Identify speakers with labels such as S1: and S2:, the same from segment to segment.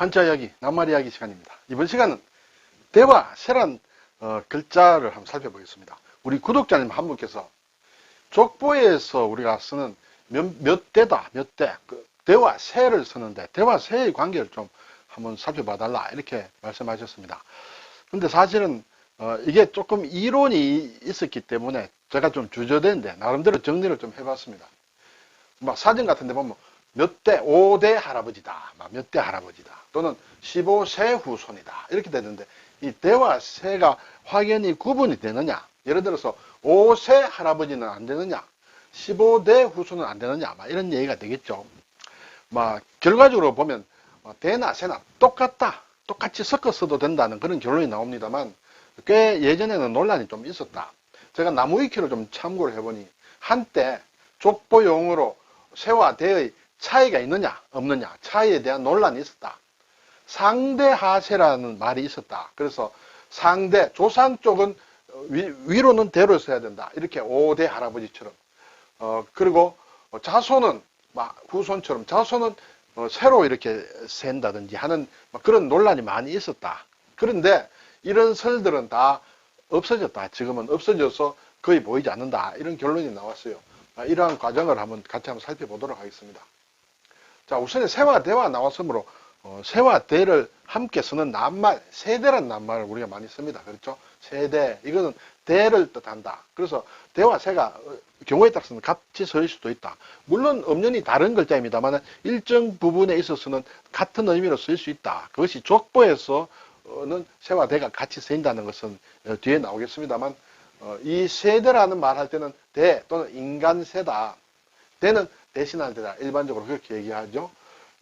S1: 한자 이야기, 낱말 이야기 시간입니다. 이번 시간은 대화, 세란 어, 글자를 한번 살펴보겠습니다. 우리 구독자님 한 분께서 족보에서 우리가 쓰는 몇, 몇 대다, 몇 대, 그 대화, 세를 쓰는데 대화, 세의 관계를 좀 한번 살펴봐 달라 이렇게 말씀하셨습니다. 근데 사실은 어, 이게 조금 이론이 있었기 때문에 제가 좀 주저된데 나름대로 정리를 좀 해봤습니다. 막 사진 같은 데 보면 몇 대, 5대 할아버지다. 막몇대 할아버지다. 또는 15세 후손이다. 이렇게 되는데 이 대와 세가 확연히 구분이 되느냐? 예를 들어서 5세 할아버지는 안 되느냐? 15대 후손은 안 되느냐? 막 이런 얘기가 되겠죠. 막 결과적으로 보면 어, 대나 세나 똑같다. 똑같이 섞어 써도 된다는 그런 결론이 나옵니다만 꽤 예전에는 논란이 좀 있었다. 제가 나무위키를 좀 참고를 해보니 한때 족보용으로 세와 대의 차이가 있느냐 없느냐 차이에 대한 논란이 있었다. 상대하세라는 말이 있었다. 그래서 상대 조상 쪽은 위, 로는 대로 써야 된다. 이렇게 5대 할아버지처럼 어, 그리고 자손은 막 후손처럼 자손은 어, 새로 이렇게 센다든지 하는 그런 논란이 많이 있었다. 그런데 이런 설들은 다 없어졌다. 지금은 없어져서 거의 보이지 않는다. 이런 결론이 나왔어요. 아, 이러한 과정을 한번 같이 한번 살펴보도록 하겠습니다. 자, 우선 세와 대와 나왔으므로 어, 세와 대를 함께 쓰는 낱말, 세대란 낱말을 우리가 많이 씁니다. 그렇죠? 세대, 이거는 대를 뜻한다. 그래서 대와 세가 어, 경우에 따라서는 같이 서 수도 있다. 물론 엄연히 다른 글자입니다만 일정 부분에 있어서는 같은 의미로 쓰일 수 있다. 그것이 족보에서는 세와 대가 같이 쓰인다는 것은 어, 뒤에 나오겠습니다만 어, 이 세대라는 말 할 때는 대 또는 인간세다. 대는 대신할 때다. 일반적으로 그렇게 얘기하죠.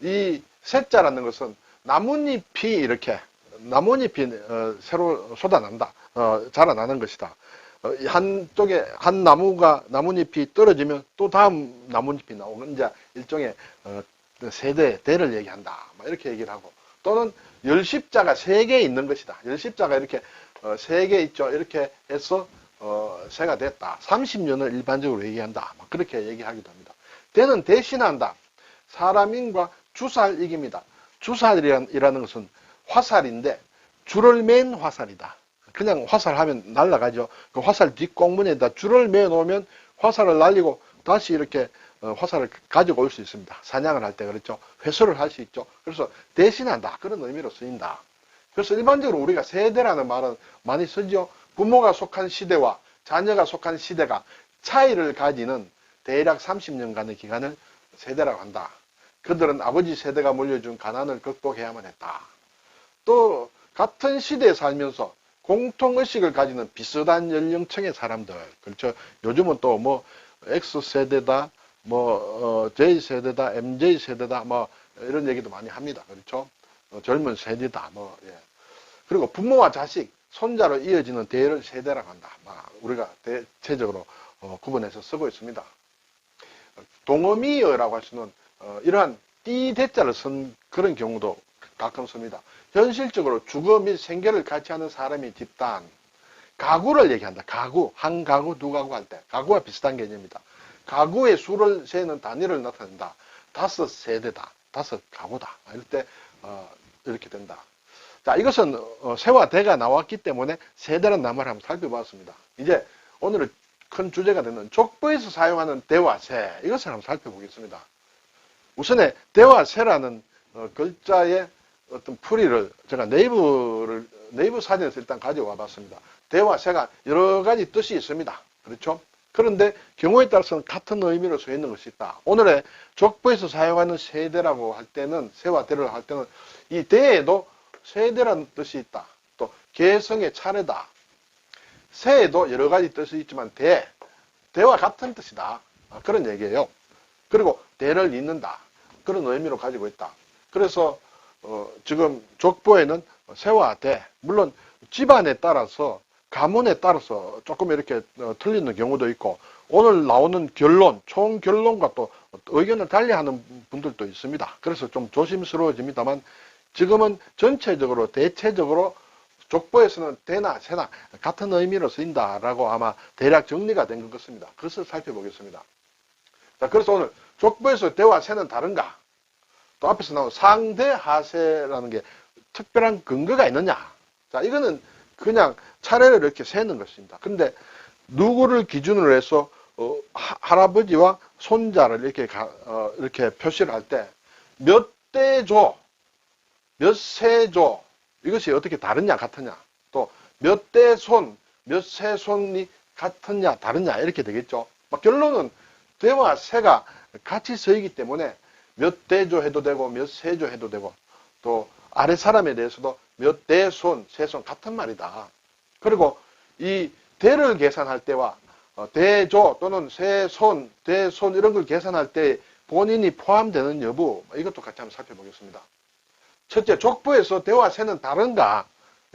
S1: 이 세자라는 것은 나뭇잎이 이렇게 나뭇잎이 어, 새로 쏟아난다. 어, 자라나는 것이다. 어, 한쪽에 한 나무가 나뭇잎이 떨어지면 또 다음 나뭇잎이 나오는 이제 일종의 어, 세대 대를 얘기한다. 이렇게 얘기를 하고 또는 열십자가 세 개 있는 것이다. 열십자가 이렇게 어, 세개 있죠. 이렇게 해서 어, 새가 됐다. 30년을 일반적으로 얘기한다. 그렇게 얘기하기도 합니다. 대는 대신한다. 사람인과 주살 이깁니다. 주살이라는 것은 화살인데 줄을 맨 화살이다. 그냥 화살하면 날아가죠. 그 화살 뒷공문에다 줄을 매 놓으면 화살을 날리고 다시 이렇게 어, 화살을 가지고 올 수 있습니다. 사냥을 할 때 그렇죠. 회수를 할 수 있죠. 그래서 대신한다. 그런 의미로 쓰인다. 그래서 일반적으로 우리가 세대라는 말은 많이 쓰죠. 부모가 속한 시대와 자녀가 속한 시대가 차이를 가지는 대략 30년간의 기간을 세대라고 한다. 그들은 아버지 세대가 물려준 가난을 극복해야만 했다. 또 같은 시대에 살면서 공통의식을 가지는 비슷한 연령층의 사람들 그렇죠. 요즘은 또 뭐 X세대다 뭐 어, J세대다 MJ세대다 뭐 이런 얘기도 많이 합니다. 그렇죠. 어, 젊은 세대다 뭐 예. 그리고 부모와 자식 손자로 이어지는 대를 세대라고 한다. 우리가 대체적으로 어, 구분해서 쓰고 있습니다. 동어미어라고 할 수는 어, 이러한 띠 대자를 쓴 그런 경우도 가끔 씁니다. 현실적으로 주거 및 생계를 같이 하는 사람이 집단, 가구를 얘기한다. 가구, 한 가구, 두 가구 할 때. 가구와 비슷한 개념입니다. 가구의 수를 세는 단위를 나타낸다. 다섯 세대다. 다섯 가구다. 이럴 때, 어, 이렇게 된다. 자, 이것은 어, 세와 대가 나왔기 때문에 세대라는 낱말을 한번 살펴봤습니다. 이제 오늘은 큰 주제가 되는 족보에서 사용하는 대와 세 이것을 한번 살펴보겠습니다. 우선에 대와 세라는 어, 글자의 어떤 풀이를 제가 네이버를 네이버 사진에서 일단 가져와 봤습니다. 대와 세가 여러 가지 뜻이 있습니다. 그렇죠? 그런데 경우에 따라서는 같은 의미로 써 있는 것이 있다. 오늘의 족보에서 사용하는 세대라고 할 때는 세와 대를 할 때는 이 대에도 세대라는 뜻이 있다. 또 개성의 차례다. 세에도 여러 가지 뜻이 있지만 대, 대와 같은 뜻이다. 아, 그런 얘기예요. 그리고 대를 잇는다. 그런 의미로 가지고 있다. 그래서 어, 지금 족보에는 세와 대, 물론 집안에 따라서 가문에 따라서 조금 이렇게 어, 틀리는 경우도 있고 오늘 나오는 결론, 총 결론과 또 의견을 달리하는 분들도 있습니다. 그래서 좀 조심스러워집니다만 지금은 전체적으로 대체적으로 족보에서는 대나 세나 같은 의미로 쓰인다라고 아마 대략 정리가 된 것 같습니다. 그것을 살펴보겠습니다. 자, 그래서 오늘 족보에서 대와 세는 다른가? 또 앞에서 나온 상대 하세라는 게 특별한 근거가 있느냐. 자, 이거는 그냥 차례를 이렇게 세는 것입니다. 근데 누구를 기준으로 해서 어, 하- 할아버지와 손자를 이렇게 가- 어, 이렇게 표시를 할 때 몇 대조, 몇 세조 이것이 어떻게 다르냐 같으냐 또 몇 대 손, 몇 세 손이 같으냐 다르냐 이렇게 되겠죠. 막 결론은 대와 세가 같이 서이기 때문에 몇 대조 해도 되고 몇 세조 해도 되고 또 아래 사람에 대해서도 몇 대 손, 세 손 같은 말이다. 그리고 이 대를 계산할 때와 어, 대조 또는 세손, 대손 이런 걸 계산할 때 본인이 포함되는 여부 이것도 같이 한번 살펴보겠습니다. 첫째, 족보에서 대와 세는 다른가?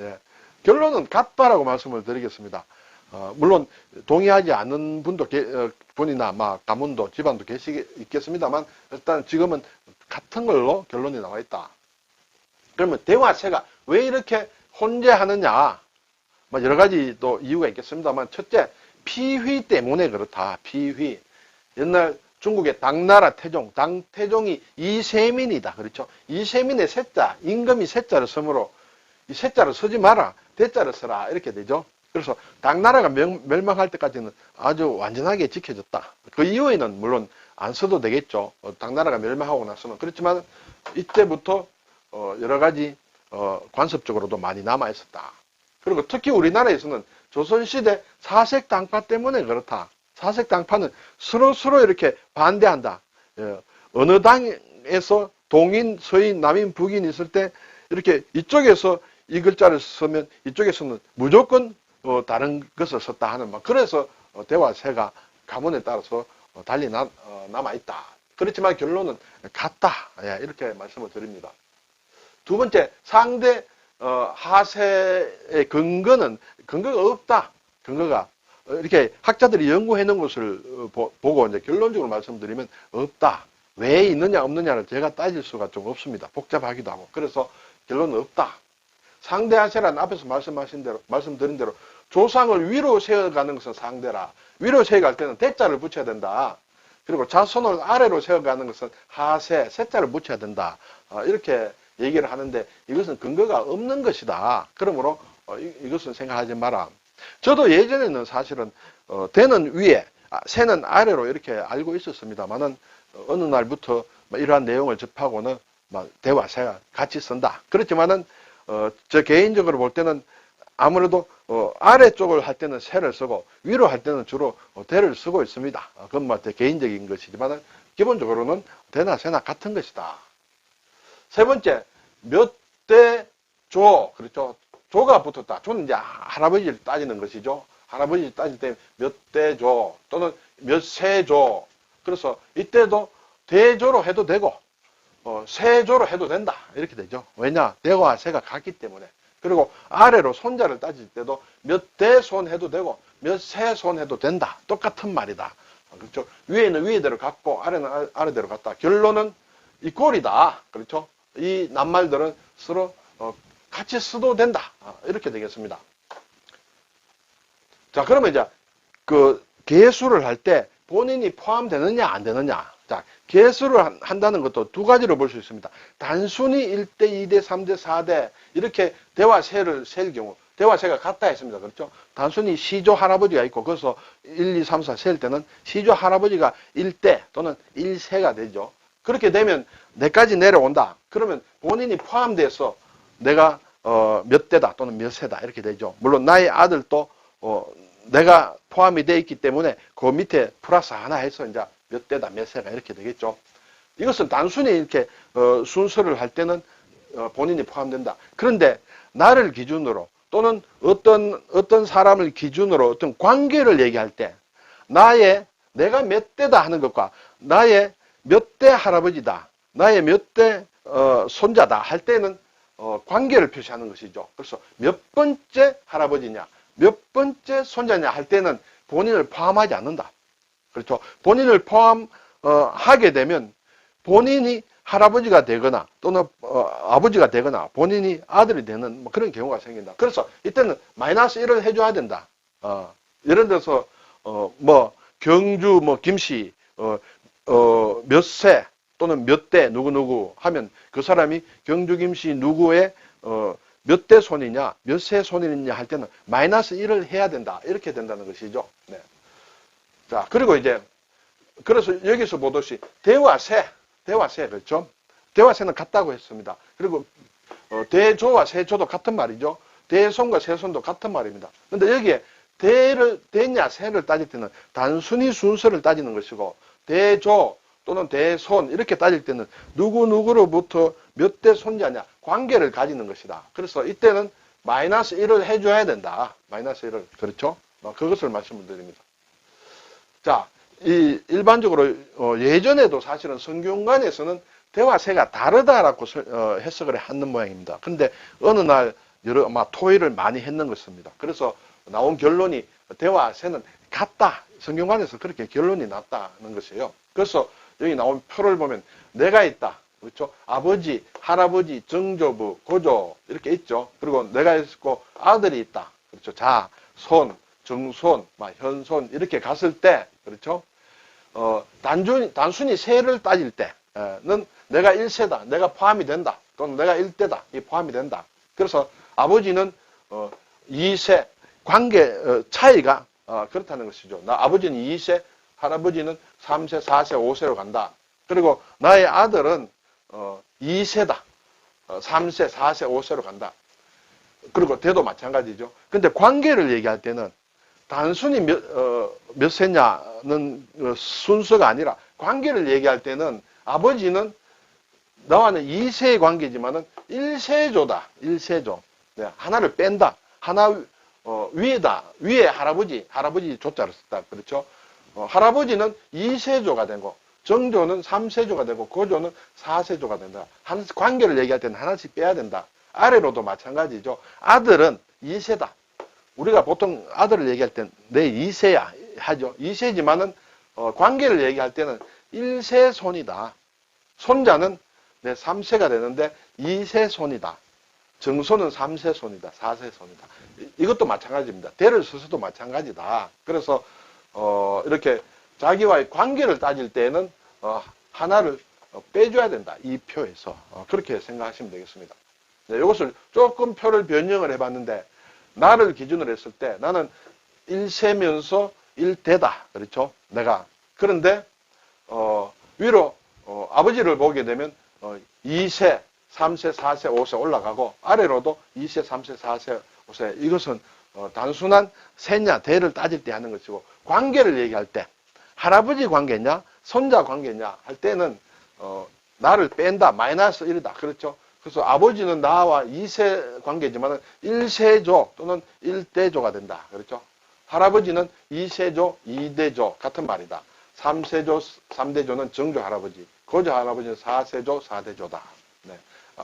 S1: 예, 결론은 같다라고 말씀을 드리겠습니다. 어, 물론 동의하지 않는 분도 계, 어, 분이나 막 가문도 집안도 계시겠습니다만 일단 지금은 같은 걸로 결론이 나와 있다. 그러면 대와 세가 왜 이렇게 혼재하느냐? 뭐 여러 가지 또 이유가 있겠습니다만 첫째 피휘 때문에 그렇다. 피휘. 옛날 중국의 당나라 태종, 당태종이 이세민이다. 그렇죠? 이세민의 세자, 임금이 세자를 쓰므로 이 세자를 쓰지 마라. 대자를 써라. 이렇게 되죠. 그래서 당나라가 명- 멸망할 때까지는 아주 완전하게 지켜졌다. 그 이후에는 물론 안 써도 되겠죠. 어, 당나라가 멸망하고 나서는. 그렇지만 이때부터 어, 여러 가지 어, 관습적으로도 많이 남아 있었다. 그리고 특히 우리나라에서는 조선시대 사색 당파 때문에 그렇다. 사색 당파는 서로 서로 이렇게 반대한다. 예, 어느 당에서 동인, 서인, 남인, 북인 있을 때 이렇게 이쪽에서 이 글자를 쓰면 이쪽에서는 무조건 어, 다른 것을 썼다 하는 막 그래서 어, 대화세가 가문에 따라서 어, 달리 남, 아 있다. 그렇지만 결론은 같다. 예, 이렇게 말씀을 드립니다. 두 번째 상대 어, 하세의 근거는 근거가 없다. 근거가 어, 이렇게 학자들이 연구해 놓은 것을 어, 보- 보고 이제 결론적으로 말씀드리면 없다. 왜 있느냐 없느냐를 제가 따질 수가 좀 없습니다. 복잡하기도 하고 그래서 결론은 없다. 상대 하세란 앞에서 말씀하신 대로 말씀드린 대로 조상을 위로 세워가는 것은 상대라. 위로 세워갈 때는 대자를 붙여야 된다. 그리고 자손을 아래로 세워가는 것은 하세, 세자를 붙여야 된다. 어, 이렇게 얘기를 하는데 이것은 근거가 없는 것이다. 그러므로 어, 이, 것은 생각하지 마라. 저도 예전에는 사실은 어, 대는 위에, 아, 새는 아래로 이렇게 알고 있었습니다만은 어, 어느 날부터 뭐 이러한 내용을 접하고는 막 대와 새가 같이 쓴다. 그렇지만은 어, 저 개인적으로 볼 때는 아무래도 어, 아래쪽을 할 때는 새를 쓰고 위로 할 때는 주로 어, 대를 쓰고 있습니다. 어, 그건 뭐제 개인적인 것이지만 기본적으로는 대나 새나 같은 것이다. 세 번째 몇 대 조 그렇죠. 조가 붙었다. 조는 이제 할아버지를 따지는 것이죠. 할아버지 따질 때 몇 대조 또는 몇 세 조. 그래서 이때도 대조로 해도 되고 어, 세조로 해도 된다. 이렇게 되죠. 왜냐? 대와 세가 같기 때문에. 그리고 아래로 손자를 따질 때도 몇 대손 해도 되고 몇 세손 해도 된다. 똑같은 말이다. 그렇죠. 위에는 위에대로 갔고 아래는 아- 아래대로 갔다. 결론은 이 꼴이다. 그렇죠. 이 낱말들은 서로 어, 같이 써도 된다. 아, 이렇게 되겠습니다. 자, 그러면 이제 그 개수를 할 때 본인이 포함되느냐 안 되느냐. 자, 개수를 한- 한다는 것도 두 가지로 볼 수 있습니다. 단순히 1대, 2대, 3대, 4대 이렇게 대화세를 셀 경우 대화세가 같다 했습니다. 그렇죠? 단순히 시조 할아버지가 있고 그래서 1, 2, 3, 4 셀 때는 시조 할아버지가 1대 또는 1세가 되죠. 그렇게 되면 내까지 내려온다. 그러면 본인이 포함돼서 내가 어, 몇 대다 또는 몇 세다 이렇게 되죠. 물론 나의 아들도 어, 내가 포함이 되어 있기 때문에 그 밑에 플러스 하나 해서 이제 몇 대다 몇 세가 이렇게 되겠죠. 이것은 단순히 이렇게 어, 순서를 할 때는 어, 본인이 포함된다. 그런데 나를 기준으로 또는 어떤 어떤 사람을 기준으로 어떤 관계를 얘기할 때 나의 내가 몇 대다 하는 것과 나의 몇 대 할아버지다, 나의 몇대 어, 손자다 할 때는 어, 관계를 표시하는 것이죠. 그래서 몇 번째 할아버지냐, 몇 번째 손자냐 할 때는 본인을 포함하지 않는다. 그렇죠. 본인을 포함하게 되면 본인이 할아버지가 되거나 또는 어, 아버지가 되거나 본인이 아들이 되는 뭐 그런 경우가 생긴다. 그래서 이때는 마이너스 1을 해줘야 된다. 어, 예를 들어서 어, 뭐 경주 뭐 김씨 어, 어, 몇 세, 또는 몇 대 누구누구 하면 그 사람이 경주 김씨 누구의 어, 몇 대 손이냐, 몇 세 손이냐 할 때는 마이너스 1을 해야 된다. 이렇게 된다는 것이죠. 네. 자, 그리고 이제 그래서 여기서 보듯이 대와 세, 대와 세 그렇죠? 대와 세는 같다고 했습니다. 그리고 어, 대조와 세조도 같은 말이죠. 대손과 세손도 같은 말입니다. 근데 여기에 대를 대냐 세를 따질 때는 단순히 순서를 따지는 것이고 대조 또는 대손 이렇게 따질 때는 누구 누구로부터 몇 대 손자냐 관계를 가지는 것이다. 그래서 이때는 마이너스 1을 해줘야 된다. 마이너스 1을 그렇죠? 어, 그것을 말씀을 드립니다. 자, 이 일반적으로 어, 예전에도 사실은 성균관에서는 대화세가 다르다라고 설- 어, 해석을 하는 모양입니다. 근데 어느 날 여러 아마 토의를 많이 했는 것입니다. 그래서 나온 결론이 대화세는 같다. 성균관에서 그렇게 결론이 났다는 것이에요. 그래서 여기 나온 표를 보면 내가 있다. 그렇죠? 아버지, 할아버지, 정조부, 고조 이렇게 있죠. 그리고 내가 있고 아들이 있다. 그렇죠? 자, 손, 정손, 막 현손 이렇게 갔을 때 그렇죠? 어, 단순히, 단순히 세를 따질 때는 내가 1세다. 내가 포함이 된다. 또는 내가 1대다. 이 포함이 된다. 그래서 아버지는 어, 2세 관계 어, 차이가 어, 그렇다는 것이죠. 나 아버지는 2세, 할아버지는 3세, 4세, 5세로 간다. 그리고 나의 아들은 어, 2세다. 어, 3세, 4세, 5세로 간다. 그리고 대도 마찬가지죠. 근데 관계를 얘기할 때는 단순히 몇, 어, 몇 세냐는 어, 순서가 아니라 관계를 얘기할 때는 아버지는 나와는 2세의 관계지만은 1세조다. 1세조. 네, 하나를 뺀다. 하나 어, 위에다. 위에 할아버지, 할아버지 조자를 썼다. 그렇죠? 어, 할아버지는 2세조가 되고 정조는 3세조가 되고 고조는 4세조가 된다. 한 관계를 얘기할 때는 하나씩 빼야 된다. 아래로도 마찬가지죠. 아들은 2세다. 우리가 보통 아들을 얘기할 땐내 2세야 하죠. 2세지만은 어, 관계를 얘기할 때는 1세 손이다. 손자는 내 3세가 되는데 2세 손이다. 정손은 3세 손이다. 4세 손이다. 이- 이것도 마찬가지입니다. 대를 써서도 마찬가지다. 그래서 어, 이렇게 자기와의 관계를 따질 때는 어, 하나를 어, 빼줘야 된다. 이 표에서 어, 그렇게 생각하시면 되겠습니다. 네, 이것을 조금 표를 변형을 해봤는데 나를 기준으로 했을 때 나는 1세면서 1대다. 그렇죠? 내가. 그런데 어, 위로 어, 아버지를 보게 되면 어, 2세, 3세, 4세, 5세 올라가고 아래로도 2세, 3세, 4세, 5세 이것은 어, 단순한 세냐 대를 따질 때 하는 것이고 관계를 얘기할 때 할아버지 관계냐 손자 관계냐 할 때는 어, 나를 뺀다 마이너스 1이다 그렇죠? 그래서 아버지는 나와 2세 관계지만 1세조 또는 1대조가 된다 그렇죠? 할아버지는 2세조 2대조 같은 말이다. 3세조 3대조는 정조 할아버지 고조 할아버지는 4세조 4대조다. 네.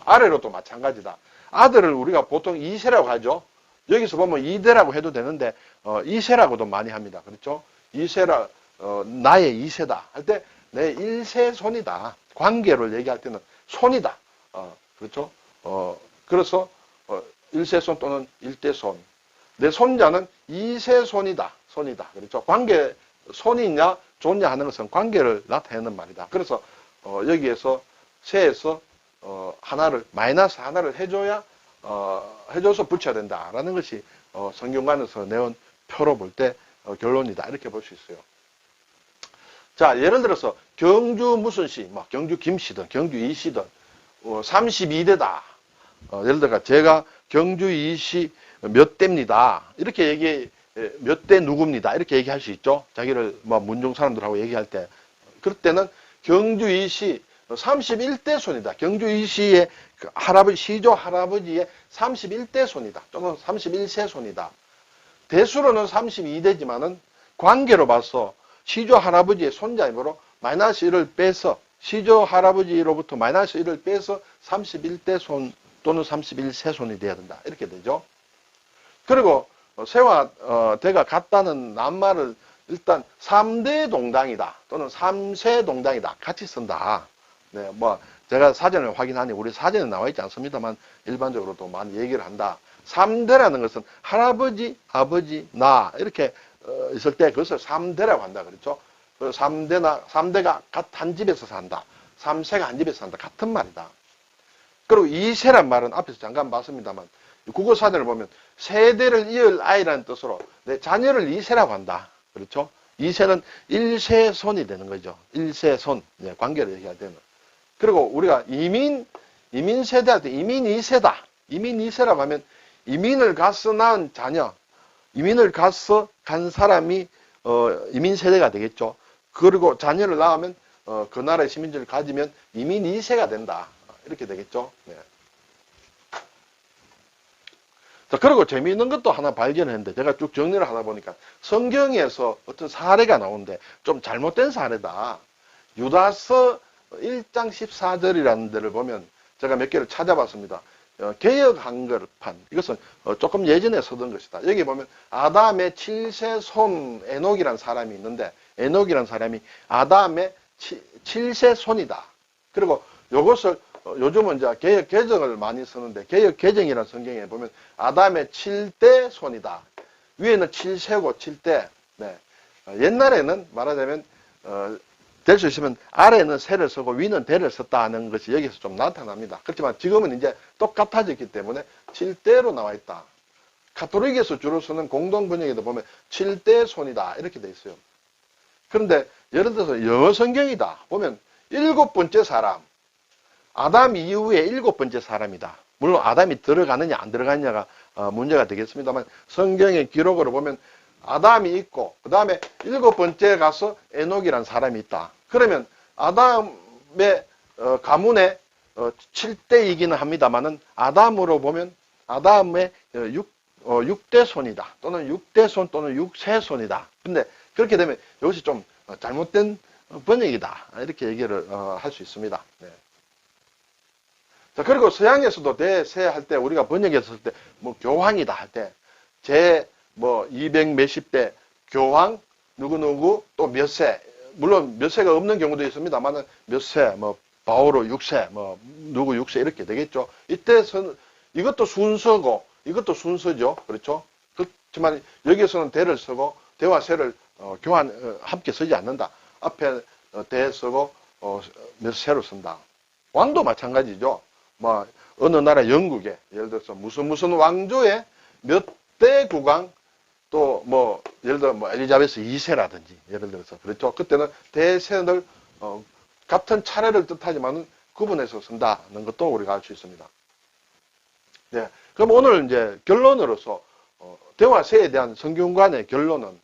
S1: 아래로도 마찬가지다. 아들을 우리가 보통 2세라고 하죠 여기서 보면 2대라고 해도 되는데 어, 2세라고도 많이 합니다. 그렇죠? 2세라 어, 나의 2세다 할 때내 1세 손이다. 관계를 얘기할 때는 손이다. 어, 그렇죠? 어, 그래서 어, 1세 손 또는 1대 손. 내 손자는 2세 손이다. 손이다. 그렇죠? 관계 손이냐 좋냐 하는 것은 관계를 나타내는 말이다. 그래서 어, 여기에서 세에서 어, 하나를 마이너스 하나를 해줘야 어, 해줘서 붙여야 된다라는 것이 어, 성경관에서 내온 표로 볼때 어, 결론이다 이렇게 볼 수 있어요. 자 예를 들어서 경주 무슨 시, 뭐 경주 김씨든 경주 이씨든 어, 32대다. 어, 예를 들어 제가 경주 이씨 몇 대입니다. 이렇게 얘기 몇 대 누구입니다. 이렇게 얘기할 수 있죠. 자기를 뭐 문종 사람들하고 얘기할 때 그럴 때는 경주 이씨 31대 손이다. 경주 이씨의 그 할아버지, 시조 할아버지의 31대 손이다. 또는 31세 손이다. 대수로는 32대지만은 관계로 봐서 시조 할아버지의 손자이므로 마이너스 1을 빼서 시조 할아버지로부터 마이너스 1을 빼서 31대 손 또는 31세 손이 돼야 된다. 이렇게 되죠. 그리고 어, 세와 어, 대가 같다는 낱말을 일단 3대 동당이다 또는 3세 동당이다 같이 쓴다. 네, 뭐 제가 사전을 확인하니 우리 사전에 나와 있지 않습니다만 일반적으로도 많이 얘기를 한다. 3대라는 것은 할아버지, 아버지, 나 이렇게 어, 있을 때 그것을 3대라고 한다 그렇죠. 3대나 3대가 같한 집에서 산다. 3세가 한 집에 산다. 같은 말이다. 그리고 2세란 말은 앞에서 잠깐 봤습니다만 국어 사전을 보면 세대를 이을 아이라는 뜻으로 내 자녀를 2세라고 한다. 그렇죠? 2세는 1세 손이 되는 거죠. 1세손 예, 관계를 얘기할 때는. 그리고 우리가 이민 이민 세대할 때 이민 2세다. 이민 2세라고 하면 이민을 가서 낳은 자녀, 이민을 가서 간 사람이 어, 이민 세대가 되겠죠. 그리고 자녀를 낳으면 어, 그 나라의 시민들을 가지면 이민 2세가 된다. 이렇게 되겠죠. 네. 자, 그리고 재미있는 것도 하나 발견했는데, 제가 쭉 정리를 하다 보니까, 성경에서 어떤 사례가 나오는데, 좀 잘못된 사례다. 유다서 1장 14절이라는 데를 보면, 제가 몇 개를 찾아봤습니다. 어, 개혁 한글판. 이것은 어, 조금 예전에 쓰던 것이다. 여기 보면, 아담의 7세 손 에녹이라는 사람이 있는데, 에녹이라는 사람이 아담의 7, 세 손이다. 그리고 이것을 어, 요즘은 이제 개혁 개정을 많이 쓰는데 개혁 개정이라는 성경에 보면 아담의 7대 손이다. 위에는 7세고 7대. 네. 어, 옛날에는 말하자면 어, 될 수 있으면 아래는 세를 쓰고 위는 대를 썼다는 것이 여기서 좀 나타납니다. 그렇지만 지금은 이제 똑같아졌기 때문에 7대로 나와 있다. 카톨릭에서 주로 쓰는 공동 번역에도 보면 7대 손이다 이렇게 돼 있어요. 그런데 예를 들어서 영어 성경이다 보면 일곱 번째 사람 아담 이후에 일곱 번째 사람이다. 물론 아담이 들어가느냐 안 들어가느냐가 어, 문제가 되겠습니다만 성경의 기록으로 보면 아담이 있고 그 다음에 일곱 번째 가서 에녹이라는 사람이 있다. 그러면 아담의 어, 가문의 어, 7대이기는 합니다만은 아담으로 보면 아담의 어, 6, 어, 6대 손이다. 또는 6대 손 또는 6세 손이다. 근데 그렇게 되면 이것이 좀 어, 잘못된 번역이다. 이렇게 얘기를 어, 할 수 있습니다. 네. 자, 그리고 서양에서도 대세 할 때 우리가 번역했을 때 뭐 교황이다 할 때 제 뭐 200 몇십 대 교황 누구누구 또 몇 세 물론 몇 세가 없는 경우도 있습니다만은 몇세 뭐 바오로 6세 뭐 누구 6세 이렇게 되겠죠. 이때 선 이것도 순서고 이것도 순서죠. 그렇죠? 그렇지만 여기에서는 대를 쓰고 대와 세를 어, 교환 어, 함께 쓰지 않는다. 앞에 어, 대 쓰고 어, 몇 세로 쓴다. 왕도 마찬가지죠. 뭐 어느 나라 영국에 예를 들어서 무슨 무슨 왕조의 몇 대 국왕 또 뭐 예를 들어 뭐 엘리자베스 2세라든지 예를 들어서 그렇죠. 그때는 대세를 어, 같은 차례를 뜻하지만은 구분해서 쓴다는 것도 우리가 알 수 있습니다. 네. 그럼 오늘 이제 결론으로서 어, 대화세에 대한 성경관의 결론은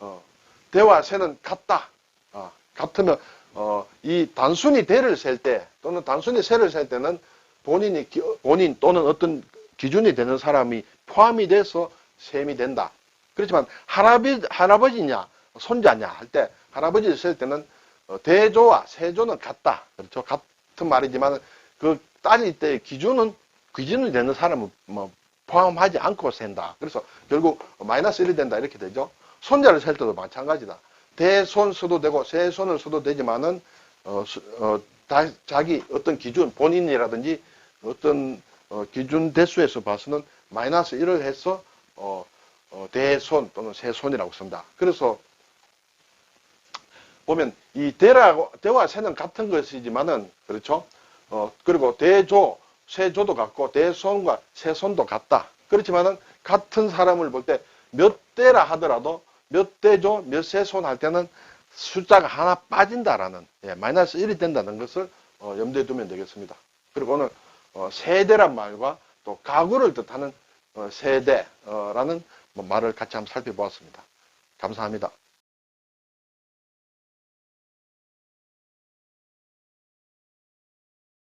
S1: 어, 대화세는 같다. 어, 같으면 어, 이 단순히 대를 셀 때 또는 단순히 세를 셀 때는 본인이 기- 본인 또는 어떤 기준이 되는 사람이 포함이 돼서 셈이 된다. 그렇지만 할아버지 할아버지냐 손자냐 할 때 할아버지를 셀 때는 어, 대조와 세조는 같다. 그렇죠. 같은 말이지만 그 따질 때 기준은 기준이 되는 사람은 뭐 포함하지 않고 센다. 그래서 결국 마이너스 1이 된다 이렇게 되죠. 손자를 셀 때도 마찬가지다. 대손 써도 되고 세손을 써도 되지만은 어, 수- 어, 다- 자기 어떤 기준 본인이라든지 어떤 어, 기준 대수에서 봐서는 마이너스 1을 해서 어, 어, 대손 또는 세손이라고 쓴다. 그래서 보면 이 대라고 대와 세는 같은 것이지만은 그렇죠. 어, 그리고 대조 세조도 같고 대손과 세손도 같다. 그렇지만은 같은 사람을 볼 때 몇 대라 하더라도 몇 대조 몇 세손 할 때는 숫자가 하나 빠진다라는 예, 마이너스 1이 된다는 것을 어, 염두에 두면 되겠습니다. 그리고 오늘 어, 세대란 말과 또 가구를 뜻하는 어, 세대라는 뭐 말을 같이 한번 살펴보았습니다. 감사합니다.